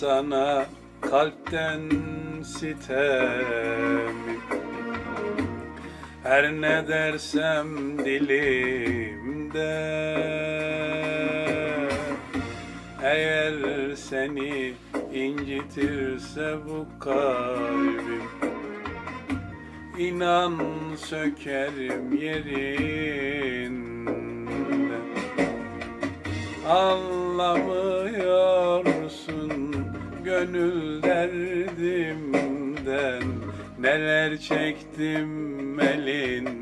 Sana kalpten sitemim Her ne dersem dilimde. Eğer seni incitirse bu kalbim İnan sökerim yerinden Anlamıyorsun gönül derdimden Neler çektim elinden.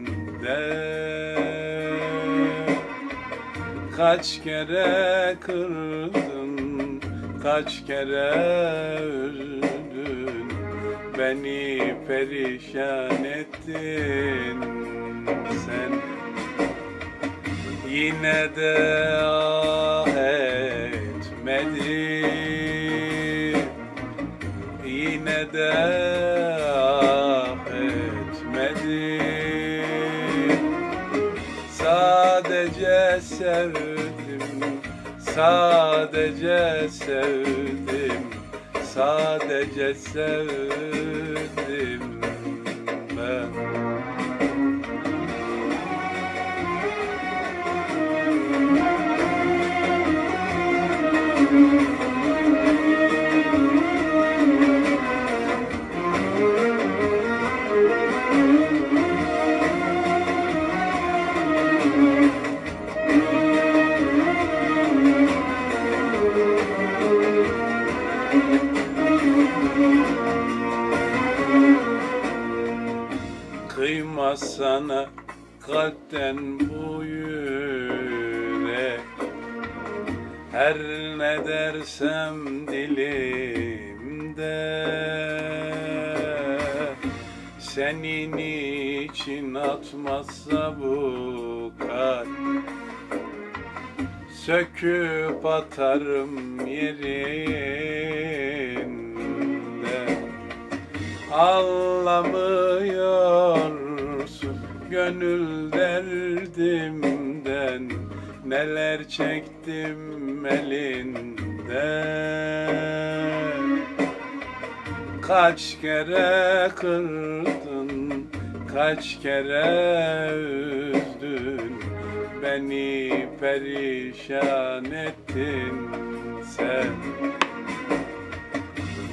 Kaç kere kırdın, kaç kere üzdün Beni perişan ettin sen. Yine de sevdim Sadece sevdim Sadece sevdim ben Sana kalpten bu yürek Her ne dersem dilimde. Senin için atmazsa bu kalp. Söküp atarım yerinden Anlamıyorsun gönül derdimden Neler çektim elinden. Kaç kere kırdın, kaç kere üzdün Beni perişan ettin sen.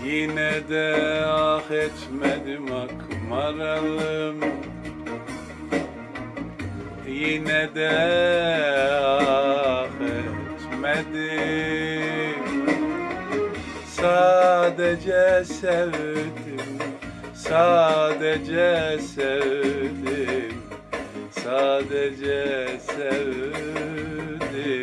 Yine de ah etmedim akmaralım Yine de ah etmedim. Sadece sevdim Sadece sevdim Sadece sevdim